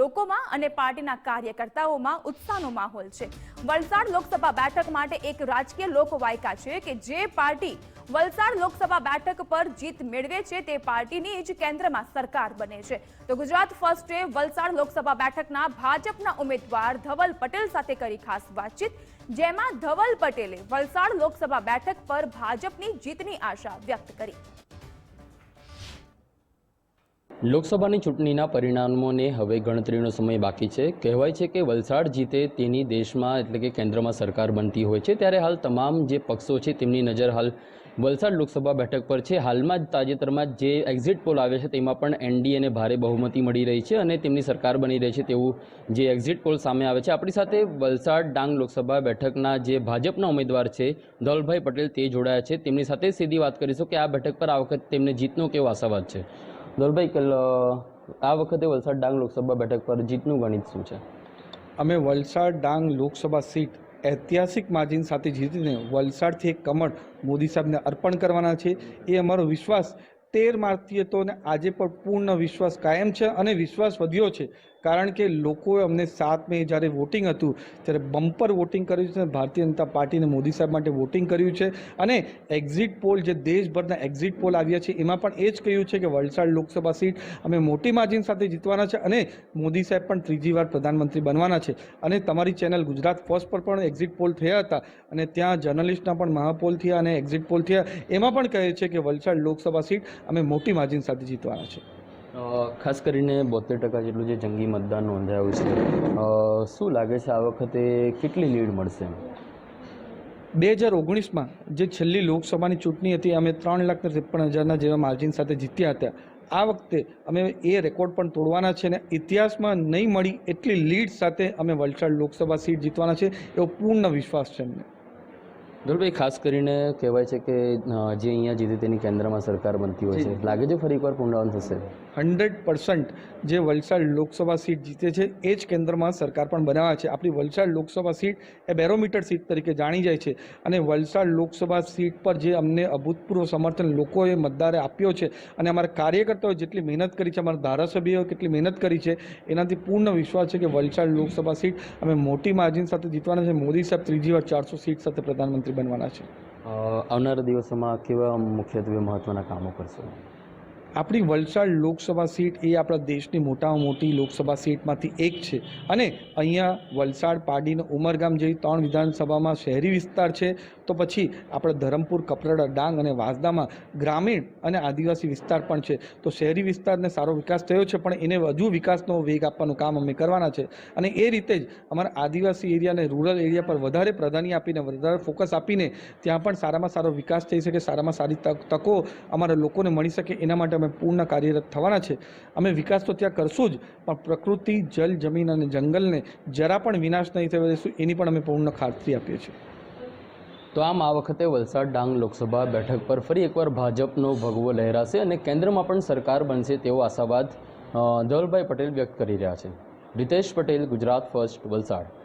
લોકોમાં અને પાર્ટીના કાર્યકર્તાઓમાં ઉત્સાહનો માહોલ છે. વલસાડ લોકસભા બેઠક માટે એક રાજકીય લોકવાયકા છે કે જે પાર્ટી વલસાડ લોકસભા બેઠક પર જીત મેળવે છે તે પાર્ટીની જ કેન્દ્રમાં સરકાર બને છે. તો ગુજરાત ફર્સ્ટે વલસાડ લોકસભા બેઠકના ભાજપના ઉમેદવાર ધવલ પટેલ સાથે કરી ખાસ વાતચીત, જેમાં ધવલ પટેલે વલસાડ લોકસભા બેઠક પર ભાજપની જીતની આશા વ્યક્ત કરી. લોકસભાની ચૂંટણીના પરિણામોને હવે ગણતરીનો સમય બાકી છે. કહેવાય છે કે વલસાડ જીતે તેની દેશમાં એટલે કે કેન્દ્રમાં સરકાર બનતી હોય છે. ત્યારે હાલ તમામ જે પક્ષો છે તેમની નજર હાલ વલસાડ લોકસભા બેઠક પર છે. હાલમાં જ તાજેતરમાં જે એક્ઝિટ પોલ આવે છે તેમાં પણ એનડીએને ભારે બહુમતી મળી રહી છે અને તેમની સરકાર બની રહી છે તેવું જે એક્ઝિટ પોલ સામે આવે છે. આપણી સાથે વલસાડ ડાંગ લોકસભા બેઠકના જે ભાજપના ઉમેદવાર છે ધવલભાઈ પટેલ તે જોડાયા છે. તેમની સાથે સીધી વાત કરીશું કે આ બેઠક પર આ વખત તેમને જીતનો કેવો આશાવાદ છે? કલ આ વખતે વલસાડ ડાંગ લોકસભા બેઠક પર જીતનું ગણિત શું છે? અમે વલસાડ ડાંગ લોકસભા સીટ ઐતિહાસિક માર્જિન સાથે જીતીને વલસાડથી એક કમળ મોદી સાહેબને અર્પણ કરવાના છે એ અમારો વિશ્વાસ તેર અને આજે પણ પૂર્ણ વિશ્વાસ કાયમ છે અને વિશ્વાસ વધ્યો છે. કારણ કે લોકોએ અમને સાત મે જ્યારે વોટિંગ હતું, ત્યારે બમ્પર વોટિંગ કર્યું છે ભારતીય જનતા પાર્ટીને મોદી સાહેબ માટે વોટિંગ કર્યું છે. અને એક્ઝિટ પોલ જે દેશભરના એક્ઝિટ પોલ આવ્યા છે, એમાં પણ એ જ કહ્યું છે કે વલસાડ લોકસભા સીટ અમે મોટી માર્જિન સાથે જીતવાના છે અને મોદી સાહેબ પણ ત્રીજી વાર પ્રધાનમંત્રી બનવાના છે. અને તમારી ચેનલ ગુજરાત ફર્સ્ટ પર પણ એક્ઝિટ પોલ થયા હતા અને ત્યાં જર્નલિસ્ટના પણ મહાપોલ થયા અને એક્ઝિટ પોલ થયા. એમાં પણ કહે છે કે વલસાડ લોકસભા સીટ અમે મોટી માર્જિન સાથે જીતવાના છે. ખાસ કરીને બોતેર ટકા જેટલું જે જંગી મતદાન નોંધાયું છે શું લાગે છે આ વખતે કેટલી લીડ મળશે બે હજાર ઓગણીસમાં જે છેલ્લી લોકસભાની ચૂંટણી હતી અમે ત્રણ લાખ ત્રેપન હજારના જેવા માર્જિન સાથે જીત્યા હતા. આ વખતે અમે એ રેકોર્ડ પણ તોડવાના છે અને ઇતિહાસમાં નહીં મળી એટલી લીડ સાથે અમે વલસાડ લોકસભા સીટ જીતવાના છે એવો પૂર્ણ વિશ્વાસ છે અમને. ધવલભાઈ ખાસ કરીને કહેવાય છે કે જે અહીંયા જે તેની કેન્દ્રમાં સરકાર બનતી હોય છે લાગે છે ફરી એકવાર પુનરાવન થશે? હંડ્રેડ પર્સન્ટ જે વલસાડ લોકસભા સીટ જીતે છે, એ જ કેન્દ્રમાં સરકાર પણ બનાવ્યા છે. આપણી વલસાડ લોકસભા સીટ એ બેરોમીટર સીટ તરીકે જાણી જાય છે અને વલસાડ લોકસભા સીટ પર જે અમને અભૂતપૂર્વ સમર્થન લોકોએ મતદારે આપ્યો છે અને અમારા કાર્યકર્તાઓએ જેટલી મહેનત કરી છે, અમારા ધારાસભ્યોએ કેટલી મહેનત કરી છે, એનાથી પૂર્ણ વિશ્વાસ છે કે વલસાડ લોકસભા સીટ અમે મોટી માર્જિન સાથે જીતવાના છે. મોદી સાહેબ ત્રીજી વાર ચારસો સીટ સાથે પ્રધાનમંત્રી બનવાના છે. આવનારા દિવસોમાં કેવા મુખ્યત્વે મહત્ત્વના કામો કરશો? આપણી વલસાડ લોકસભા સીટ એ આપણા દેશની મોટામાં મોટી લોકસભા સીટમાંથી એક છે. અને અહીંયા વલસાડ પાડીને ઉમરગામ જેવી ત્રણ વિધાનસભામાં શહેરી વિસ્તાર છે. તો પછી આપણે ધરમપુર, કપરાડા, ડાંગ અને વાંસદામાં ગ્રામીણ અને આદિવાસી વિસ્તાર પણ છે. તો શહેરી વિસ્તારને સારો વિકાસ થયો છે, પણ એને વધુ વિકાસનો વેગ આપવાનું કામ અમે કરવાના છે. અને એ રીતે જ અમારા આદિવાસી એરિયાને રૂરલ એરિયા પર વધારે પ્રાધાન્ય આપીને, વધારે ફોકસ આપીને ત્યાં પણ સારામાં સારો વિકાસ થઈ શકે, સારામાં સારી તકો અમારા લોકોને મળી શકે, એના માટે અમે પૂર્ણ કાર્યરત થવાના છે. અમે વિકાસ તો ત્યાં કરશું જ, પણ પ્રકૃતિ, જલ, જમીન અને જંગલને જરા પણ વિનાશ નહીં થવા દઈશું એની પણ અમે પૂર્ણ ખાતરી આપીએ છીએ. તો આમ આ વખતે વલસાડ ડાંગ લોકસભા બેઠક પર ફરી એકવાર ભાજપનો ભગવો લહેરાશે અને કેન્દ્રમાં પણ સરકાર બનશે તેવો આશાવાદ ધવલભાઈ પટેલ વ્યક્ત કરી રહ્યા છે. રિતેશ પટેલ, ગુજરાત ફર્સ્ટ, વલસાડ.